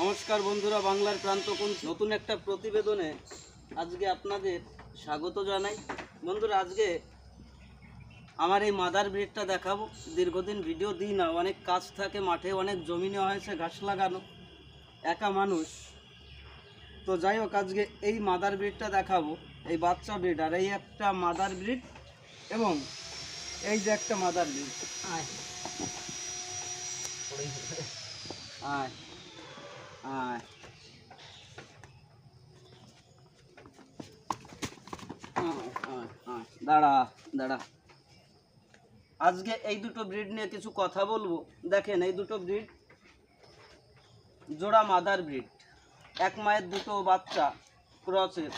নমস্কার বন্ধুরা বাংলার প্রান্ত কোন নতুন একটা প্রতিবেদনে আজকে আপনাদের স্বাগত জানাই। বন্ধুরা আজকে আমার এই মাদার ব্রিডটা দেখাবো। দীর্ঘদিন ভিডিও দিই না অনেক কাজ থাকে মাঠে অনেক জমি নেওয়া হয়েছে ঘাস লাগানো একা মানুষ। তো যাই হোক আজকে এই মাদার ব্রিডটা দেখাবো এই বাচ্চা ব্রিড আর এই একটা মাদার ব্রিড এবং এই যে একটা মাদার ব্রিড। আয়, আয়। দাঁড়া দাঁড়া। আজকে এই দুটো ব্রিড নিয়ে কিছু কথা বলব। দেখেন, এই দুটো ব্রিড জোড়া মাদার ব্রিড এক মায়ের দুটো বাচ্চা ক্রসের।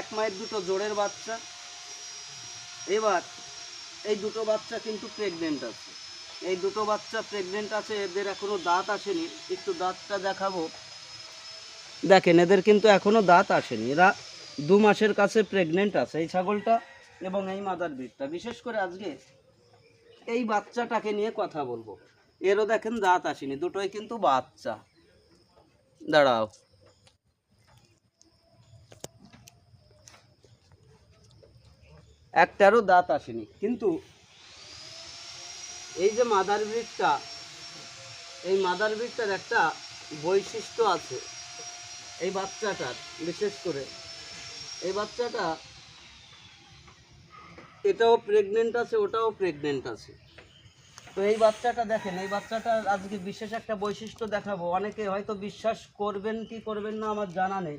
এক মায়ের দুটো জোড়ের বাচ্চা। এবার এই দুটো বাচ্চা কিন্তু প্রেগনেন্ট আছে। এই দুটো বাচ্চা প্রেগনেন্ট আছে, এদের এখনও দাঁত আসেনি। একটু দাঁতটা দেখাবো। দেখেন, এদের কিন্তু এখনও দাঁত আসেনি। এরা দু মাসের কাছে প্রেগনেন্ট আছে, এই ছাগলটা এবং এই মাদার ব্রিডটা বিশেষ করে আজকে এই বাচ্চাটাকে নিয়ে কথা বলব। এরও দেখেন দাঁত আসেনি, দুটোই কিন্তু বাচ্চা। দাঁড়াও। একটারও দাঁত আসেনি, কিন্তু এই যে মাদার ব্রিডটা, এই মাদার ব্রিডটার একটা বৈশিষ্ট্য আছে এই বাচ্চাটার, বিশেষ করে। এই বাচ্চাটা, এটাও প্রেগনেন্ট আছে, ওটাও প্রেগনেন্ট আছে। তো এই বাচ্চাটা দেখেন, এই বাচ্চাটার আজকে বিশেষ একটা বৈশিষ্ট্য দেখাবো। অনেকে হয়তো বিশ্বাস করবেন কি করবেন না, আমার জানা নেই।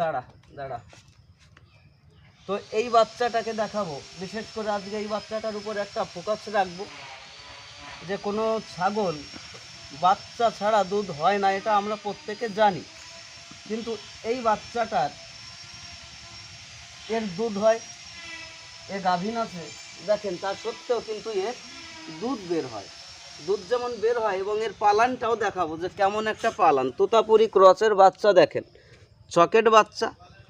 দাঁড়া দাঁড়া। তো এই বাচ্চাটাকে দেখাবো। বিশেষ করে আজকে এই বাচ্চাটার উপর একটা ফোকাস রাখব যে কোনো ছাগল, বাচ্চা ছাড়া দুধ হয় না, এটা আমরা প্রত্যেকে জানি। কিন্তু এই বাচ্চাটার এর দুধ হয়, এ গাভীন আছে। দেখেন, তা সত্ত্বেও কিন্তু এর দুধ বের হয়। দুধ যেমন বের হয় এবং এর পালানটাও দেখাবো যে কেমন একটা পালান। তোতাপুরি ক্রসের বাচ্চা দেখেন, চকেট বাচ্চা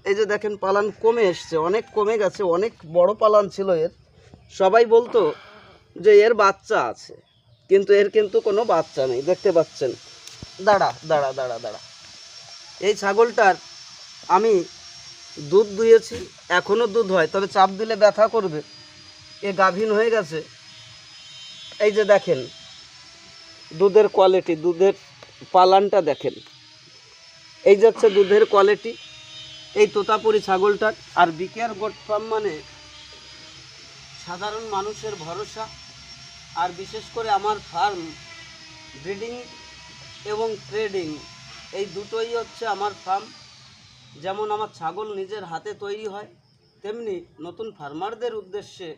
এই যে দেখেন পালান কমে এসছে, অনেক কমে গেছে, অনেক বড় পালান ছিল এর। সবাই বলতো যে এর বাচ্চা আছে, কিন্তু এর কিন্তু কোনো বাচ্চা নেই, দেখতে পাচ্ছেন। দাঁড়া দাঁড়া দাঁড়া দাঁড়া। এই ছাগলটার আমি দুধ দুয়েছি এখনও দুধ হয়, তবে চাপ দিলে ব্যথা করবে। এ গাভীন হয়ে গেছে। এই যে দেখেন, দুধের কোয়ালিটি দুধের পালানটা দেখেন। এই যাচ্ছে দুধের কোয়ালিটি এই তোতাপুরি ছাগলটার। আর বিকেয়ার গোট ফার্ম মানে সাধারণ মানুষের ভরসা। আর বিশেষ করে আমার ফার্ম ব্রিডিং এবং ট্রেডিং এই দুটোই হচ্ছে আমার ফার্ম যেমন আমার ছাগল নিজের হাতে তৈরি হয়, তেমনি নতুন ফার্মারদের উদ্দেশ্যে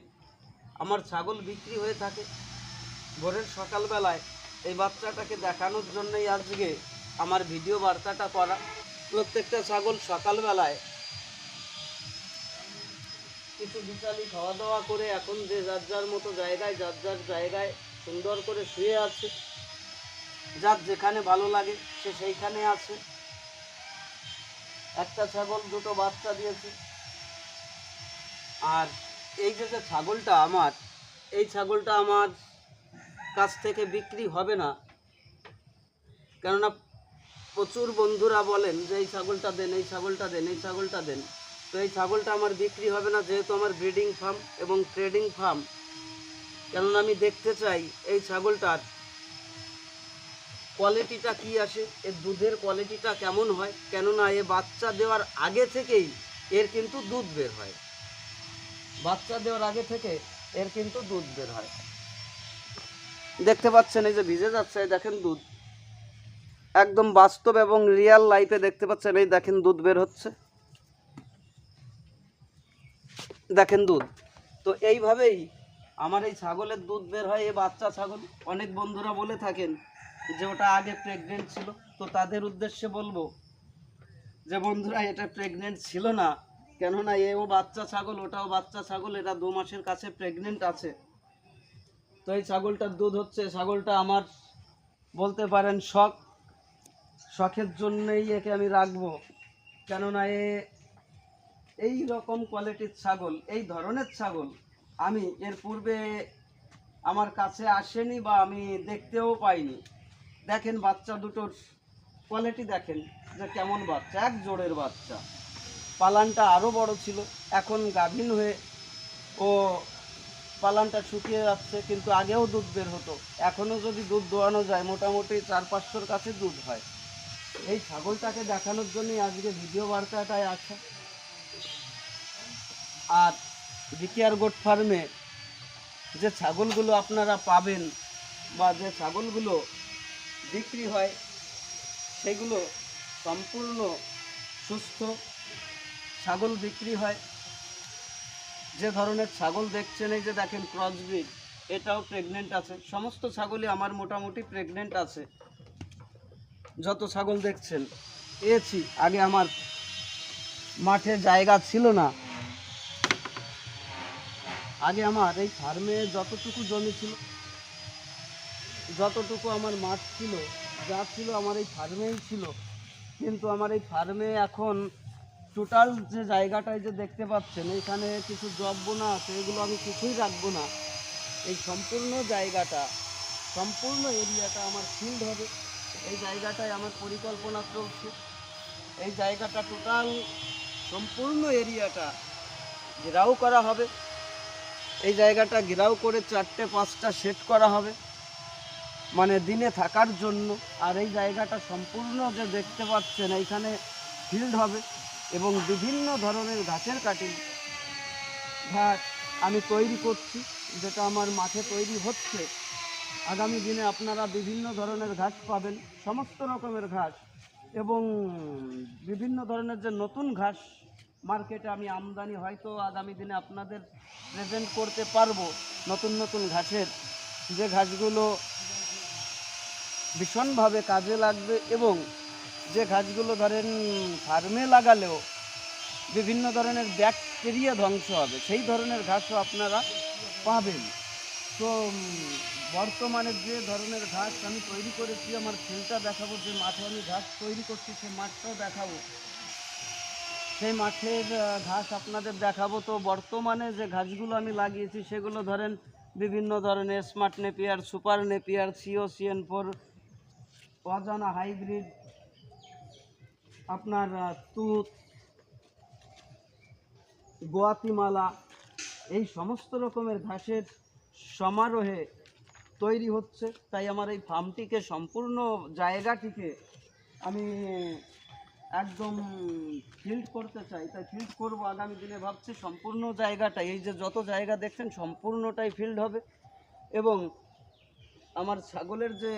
আমার ছাগল বিক্রি হয়ে থাকে। ভোরের সকালবেলায় এই বাচ্চাটাকে দেখানোর জন্যই আজকে আমার ভিডিও বার্তাটা করা। প্রত্যেকটা ছাগল সকালবেলায় কিছু বিচালি খাওয়া দাওয়া করে এখন যে যার যার মতো জায়গায়, যার যার জায়গায় সুন্দর করে শুয়ে আছে, যার যেখানে ভালো লাগে সে সেইখানে আছে। একটা ছাগল, দুটো বাচ্চা দিয়েছে। আর এই যে যে ছাগলটা আমার, এই ছাগলটা আমার কাছ থেকে বিক্রি হবে না। কেননা প্রচুর বন্ধুরা বলেন যে এই ছাগলটা দেন, এই ছাগলটা দেন, এই ছাগলটা দেন। তো এই ছাগলটা আমার বিক্রি হবে না, যেহেতু আমার ব্রিডিং ফার্ম এবং ট্রেডিং ফার্ম কেননা আমি দেখতে চাই এই ছাগলটার কোয়ালিটিটা কি আসে, এর দুধের কোয়ালিটিটা কেমন হয়, কেননা এ বাচ্চা দেওয়ার আগে থেকেই এর কিন্তু দুধ বের হয়। বাচ্চা দেওয়ার আগে থেকে এর কিন্তু দুধ বের হয়। দেখতে পাচ্ছেন, এই যে ভিজে যাচ্ছে, দেখেন দুধ। একদম বাস্তব এবং রিয়াল লাইফে দেখতে পাচ্ছেন, এই দেখেন দুধ বের হচ্ছে। দেখেন দুধ। তো এইভাবেই আমার এই ছাগলের দুধ বের হয়, এই বাচ্চা ছাগল। অনেক বন্ধুরা বলে থাকেন যে ওটা আগে প্রেগনেন্ট ছিল। তো তাদের উদ্দেশ্যে বলব যে বন্ধুরা, এটা প্রেগনেন্ট ছিল না। কেননা এও বাচ্চা ছাগল, ওটাও বাচ্চা ছাগল, এটা দু মাসের কাছে প্রেগনেন্ট আছে। তো এই ছাগলটার দুধ হচ্ছে, ছাগলটা আমার বলতে পারেন শখ। শখের জন্যই একে আমি রাখব। কেননা এ এই রকম কোয়ালিটির ছাগল, এই ধরনের ছাগল আমি এর পূর্বে আমার কাছে আসেনি বা আমি দেখতেও পাইনি। দেখেন বাচ্চা দুটোর কোয়ালিটি দেখেন যে কেমন বাচ্চা, এক জোরের বাচ্চা। পালানটা আরও বড় ছিল, এখন গাভীন হয়ে ও পালানটা শুকিয়ে যাচ্ছে, কিন্তু আগেও দুধ বের হতো। এখনও যদি দুধ দোয়ানো যায়, মোটামুটি চার পাঁচশোর কাছে দুধ হয়। এই ছাগলটাকে দেখানোর জন্যই আজকে ভিডিও বার্তাটায় আছে। আর বিকিয়ার গোট ফার্মে যে ছাগলগুলো আপনারা পাবেন বা যে ছাগলগুলো বিক্রি হয়, সেগুলো সম্পূর্ণ সুস্থ ছাগল বিক্রি হয়। যে ধরনের ছাগল দেখছেন, এই যে দেখেন ক্রসব্রিড এটাও প্রেগনেন্ট আছে। সমস্ত ছাগলই আমার মোটামুটি প্রেগনেন্ট আছে। যত ছাগল দেখছেন, এছি, আগে আমার মাঠে জায়গা ছিল না। আগে আমার এই ফার্মে যতটুকু জমি ছিল, যতটুকু আমার মাঠ ছিল, যা ছিল আমার এই ফার্মেই ছিল। কিন্তু আমার এই ফার্মে এখন টোটাল যে জায়গাটায় যে দেখতে পাচ্ছেন, এখানে কিছু জব না আছে, এগুলো আমি কিছুই রাখব না। এই সম্পূর্ণ জায়গাটা, সম্পূর্ণ এরিয়াটা আমার ফিল্ড হবে। এই জায়গাটায় আমার পরিকল্পনা চলছে। এই জায়গাটা টোটাল সম্পূর্ণ এরিয়াটা ঘেরাও করা হবে। এই জায়গাটা ঘেরাও করে চারটে, পাঁচটা সেট করা হবে। মানে দিনে থাকার জন্য। আর এই জায়গাটা সম্পূর্ণ যে দেখতে পাচ্ছেন, এইখানে ফিল্ড হবে এবং বিভিন্ন ধরনের ঘাসের কাটিং ঘাস আমি তৈরি করছি, যেটা আমার মাঠে তৈরি হচ্ছে। আগামী দিনে আপনারা বিভিন্ন ধরনের ঘাস পাবেন, সমস্ত রকমের ঘাস এবং বিভিন্ন ধরনের যে নতুন ঘাস মার্কেটে আমি আমদানি হয়তো আগামী দিনে আপনাদের প্রেজেন্ট করতে পারব নতুন নতুন ঘাসের। যে ঘাসগুলো ভীষণভাবে কাজে লাগবে এবং যে ঘাসগুলো ধরেন ফার্মে লাগালেও বিভিন্ন ধরনের ব্যাকটেরিয়া ধ্বংস হবে, সেই ধরনের ঘাসও আপনারা পাবেন। তো বর্তমানে যে ধরনের ঘাস আমি তৈরি করেছি, আমার ফিল্ডটা দেখাবো যে মাঠে আমি ঘাস তৈরি করছি, সেই মাঠটাও দেখাবো। সেই মাঠের ঘাস আপনাদের দেখাবো। তো বর্তমানে যে ঘাসগুলো আমি লাগিয়েছি, সেগুলো ধরেন বিভিন্ন ধরনের smart napier, super napier, C O, C N four, অজানা হাইব্রিড, আপনার তুত, গোয়াতিমালা, এই সমস্ত রকমের ঘাসের সমারোহে তৈরি হচ্ছে, তাই আমার এই ফার্মটিকে সম্পূর্ণ জায়গাটিকে আমি একদম ফিল্ড করতে চাই। তাই ফিল্ড করব, আগামী দিনে ভাবছি সম্পূর্ণ জায়গাটা এই যে যত জায়গা দেখছেন, সম্পূর্ণটাই ফিল্ড হবে। এবং আমার ছাগলের যে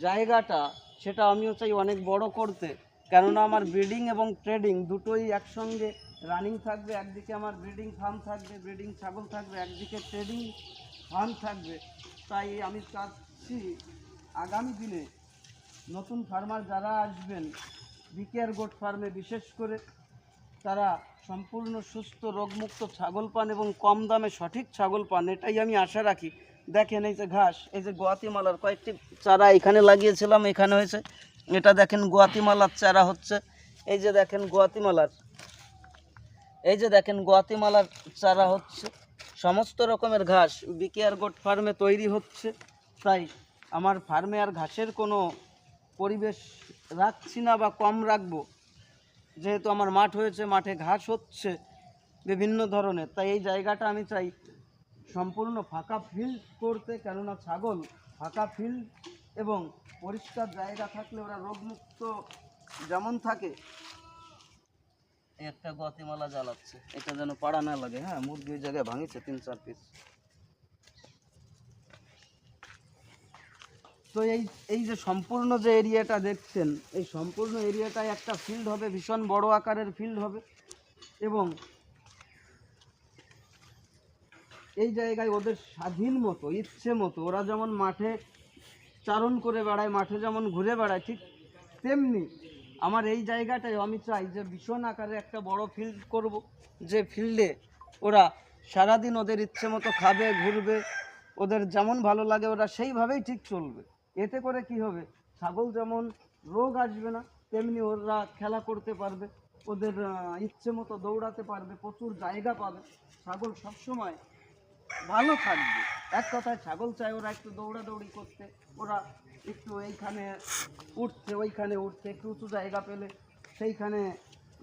জায়গাটা, সেটা আমিও চাই অনেক বড় করতে। কেননা আমার ব্রিডিং এবং ট্রেডিং দুটোই একসঙ্গে রানিং থাকবে, একদিকে আমার ব্রিডিং ফার্ম থাকবে ব্রিডিং ছাগল থাকবে, একদিকে ট্রেডিং ফার্ম থাকবে। তাই আমি চাচ্ছি আগামী দিনে নতুন ফার্মার যারা আসবেন বিকেআর গোট ফার্মে বিশেষ করে, তারা সম্পূর্ণ সুস্থ, রোগমুক্ত ছাগল পান এবং কম দামে সঠিক ছাগল পান, এটাই আমি আশা রাখি। দেখেন এই যে ঘাস, এই যে গোয়াতিমালার কয়েকটি চারা এখানে লাগিয়েছিলাম, এখানে হয়েছে এটা দেখেন গোয়াতিমালার চারা হচ্ছে। এই যে দেখেন গোয়াতিমালার। এই যে দেখেন গোয়াতিমালার চারা হচ্ছে। সমস্ত রকমের ঘাস বিকেআর গোট ফার্মে তৈরি হচ্ছে। তাই আমার ফার্মে আর ঘাসের কোনো পরিবেশ রাখছি না বা কম রাখব। যেহেতু আমার মাঠ হয়েছে, মাঠে ঘাস হচ্ছে বিভিন্ন ধরনের। তাই এই জায়গাটা আমি চাই সম্পূর্ণ ফাঁকা ফিল্ড করতে। কেননা ছাগল ফাঁকা ফিল্ড এবং পরিষ্কার জায়গা থাকলে ওরা রোগমুক্ত যেমন থাকে। একটা গতিমালা জ্বালাচ্ছে। এটা যেন পাড়া না লাগে হ্যাঁ? মুরগি ওই জায়গায় ভাঙিছে তিন চার পিস তো এই এই যে সম্পূর্ণ যে এরিয়াটা দেখছেন এই সম্পূর্ণ এরিয়াটায় একটা ফিল্ড হবে ভীষণ বড় আকারের ফিল্ড হবে এবং এই জায়গায় ওদের স্বাধীন মতো ইচ্ছে মতো ওরা যেমন মাঠে চারণ করে বেড়ায়, মাঠে যেমন ঘুরে বেড়ায়, ঠিক তেমনি আমার এই জায়গাটায় আমি চাই যে ভীষণ আকারে একটা বড় ফিল্ড করব, যে ফিল্ডে ওরা সারাদিন ওদের ইচ্ছে মতো খাবে, ঘুরবে, ওদের যেমন ভালো লাগে ওরা সেইভাবেই ঠিক চলবে। এতে করে কি হবে? ছাগল যেমন রোগ আসবে না, তেমনি ওরা খেলা করতে পারবে, ওদের ইচ্ছে মতো দৌড়াতে পারবে, প্রচুর জায়গা পাবে। ছাগল সবসময় ভালো থাকবে। এক কথায় ছাগল চায়, ওরা একটু দৌড়াদৌড়ি করতে, ওরা একটু এইখানে উঠছে, ওইখানে উঠছে, একটু উঁচু জায়গা পেলে সেইখানে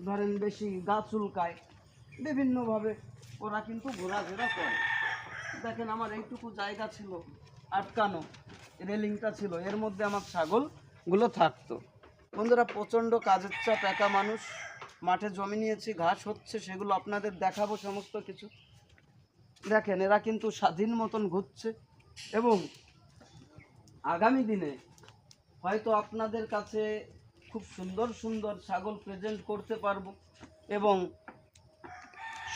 ধরেন বেশি গা চুলকায়। বিভিন্নভাবে ওরা কিন্তু ঘোরাফেরা করে। দেখেন আমার এইটুকু জায়গা ছিল, আটকানো, রেলিংটা ছিল, এর মধ্যে আমার ছাগলগুলো থাকতো। বন্ধুরা, প্রচণ্ড কাজের চাপ, একা মানুষ, মাঠে জমি নিয়েছি, ঘাস হচ্ছে, সেগুলো আপনাদের দেখাবো সমস্ত কিছু। দেখেন, এরা কিন্তু স্বাধীন মতন ঘুরছে এবং আগামী দিনে হয়তো আপনাদের কাছে খুব সুন্দর সুন্দর ছাগল প্রেজেন্ট করতে পারব এবং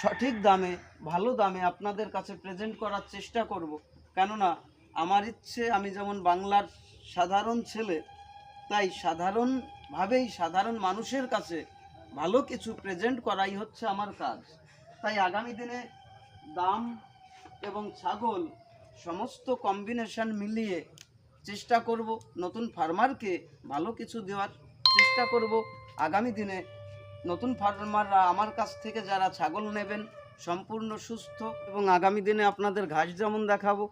সঠিক দামে, ভালো দামে আপনাদের কাছে প্রেজেন্ট করার চেষ্টা করব। কেননা, আমার ইচ্ছে, আমি যেমন বাংলার সাধারণ ছেলে, তাই সাধারণভাবেই সাধারণ মানুষের কাছে ভালো কিছু প্রেজেন্ট করাই হচ্ছে আমার কাজ। তাই আগামী দিনে দাম এবং ছাগল সমস্ত কম্বিনেশন মিলিয়ে চেষ্টা করব নতুন ফার্মারকে ভালো কিছু দেওয়ার চেষ্টা করব। আগামী দিনে নতুন ফার্মাররা আমার কাছ থেকে যারা ছাগল নেবেন সম্পূর্ণ সুস্থ এবং আগামী দিনে আপনাদের ঘাস যেমন দেখাবো,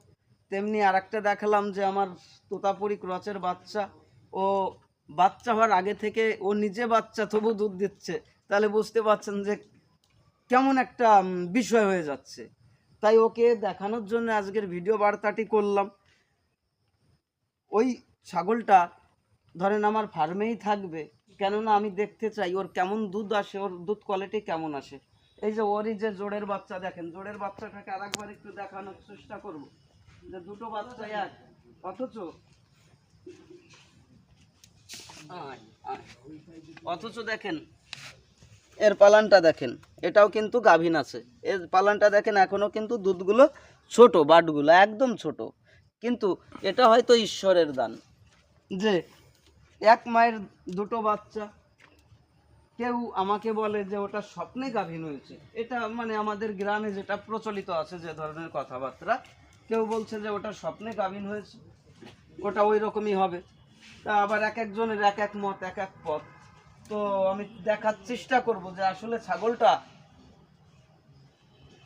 তেমনি আর একটা দেখালাম যে আমার তোতাপুরি ক্রচের বাচ্চা। ও বাচ্চা হওয়ার আগে থেকে ও নিজে বাচ্চা তবু দুধ দিচ্ছে। তাহলে বুঝতে পারছেন যে কেমন একটা বিষয় হয়ে যাচ্ছে। তাই ওকে দেখানোর জন্য আজকের ভিডিও বার্তাটি করলাম। ওই ছাগলটা ধরেন আমার ফার্মেই থাকবে, কেননা আমি দেখতে চাই ওর কেমন দুধ আসে, ওর দুধ কোয়ালিটি কেমন আসে। এই যে ওরই যে জোড়ের বাচ্চা দেখেন, জোড়ের বাচ্চাটাকে আরেকবার একটু দেখানোর চেষ্টা করব। যে দুটো বাচ্চা এক, অথচ। অথচ দেখেন এর পালানটা দেখেন, এটাও কিন্তু গাভিন আছে। এর পালানটা দেখেন এখনও কিন্তু দুধগুলো ছোট, বাটগুলো একদম ছোট। কিন্তু এটা হয়তো ঈশ্বরের দান। যে এক মায়ের দুটো বাচ্চা, কেউ আমাকে বলে যে ওটা স্বপ্নে গাভিন হয়েছে। এটা মানে আমাদের গ্রামে যেটা প্রচলিত আছে যে ধরনের কথাবার্তা, কেউ বলছে যে ওটা স্বপ্নে গাভিন হয়েছে, ওটা ওই রকমই হবে। তা আবার এক একজনের এক এক মত, এক এক পথ। তো আমি দেখার চেষ্টা করব যে আসলে ছাগলটা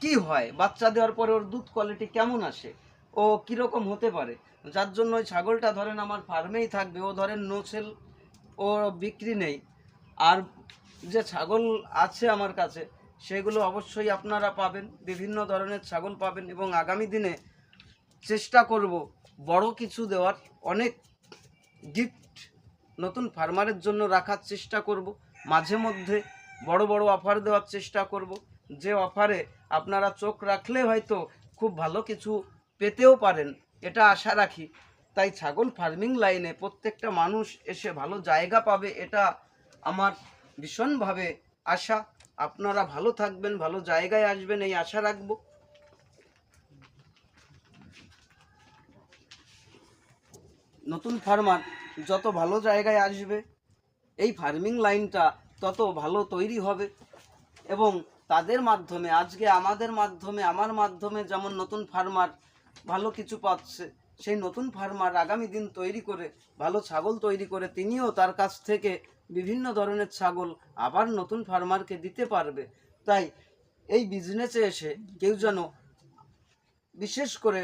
কি হয়। বাচ্চা দেওয়ার পরে ওর দুধ কোয়ালিটি কেমন আসে? ও কীরকম হতে পারে? যার জন্য ওই ছাগলটা ধরেন আমার ফার্মেই থাকবে, ও ধরেন নো সেল ও বিক্রি নেই। আর যে ছাগল আছে আমার কাছে, সেগুলো অবশ্যই আপনারা পাবেন, বিভিন্ন ধরনের ছাগল পাবেন এবং আগামী দিনে চেষ্টা করব বড় কিছু দেওয়ার, অনেক গিফট নতুন ফার্মারের জন্য রাখার চেষ্টা করব। মাঝে মধ্যে বড় বড় অফার দেওয়ার চেষ্টা করব। যে অফারে আপনারা চোখ রাখলে হয়তো খুব ভালো কিছু পেতেও পারেন, এটা আশা রাখি। তাই ছাগল ফার্মিং লাইনে প্রত্যেকটা মানুষ এসে ভালো জায়গা পাবে, এটা আমার ভীষণভাবে আশা। আপনারা ভালো থাকবেন, ভালো জায়গায় আসবেন, এই আশা রাখব। নতুন ফার্মার যত ভালো জায়গায় আসবে, এই ফার্মিং লাইনটা তত ভালো তৈরি হবে। এবং তাদের মাধ্যমে, আজকে আমাদের মাধ্যমে, আমার মাধ্যমে যেমন নতুন ফার্মার ভালো কিছু পাচ্ছে, সেই নতুন ফার্মার আগামী দিন তৈরি করে, ভালো ছাগল তৈরি করে, তিনিও তার কাছ থেকে বিভিন্ন ধরনের ছাগল আবার নতুন ফার্মারকে দিতে পারবে। তাই এই বিজনেসে এসে কেউ যেন বিশেষ করে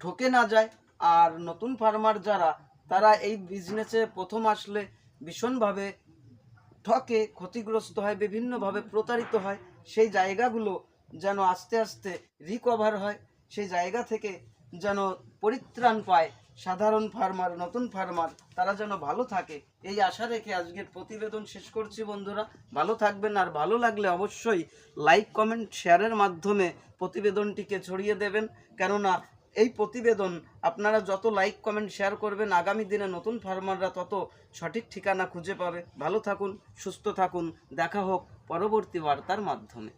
ঠকে না যায়, আর নতুন ফার্মার যারা তারা এই বিজনেসে প্রথম আসলে ভীষণভাবে ঠকে, ক্ষতিগ্রস্ত হয়, বিভিন্নভাবে প্রতারিত হয়। সেই জায়গাগুলো যেন আস্তে আস্তে রিকভার হয়, সেই জায়গা থেকে যেন পরিত্রাণ পায় সাধারণ ফার্মার নতুন ফার্মার তারা যেন ভালো থাকে। এই আশা রেখে আজকের প্রতিবেদন শেষ করছি বন্ধুরা। ভালো থাকবেন আর ভালো লাগলে অবশ্যই লাইক কমেন্ট শেয়ারের মাধ্যমে প্রতিবেদনটিকে ছড়িয়ে দেবেন। কেননা এই প্রতিবেদন, আপনারা যত লাইক কমেন্ট শেয়ার করবেন, আগামী দিনে নতুন ফার্মাররা তত সঠিক ঠিকানা খুঁজে পাবে। ভালো থাকুন, সুস্থ থাকুন, দেখা হোক পরবর্তী বার্তার মাধ্যমে।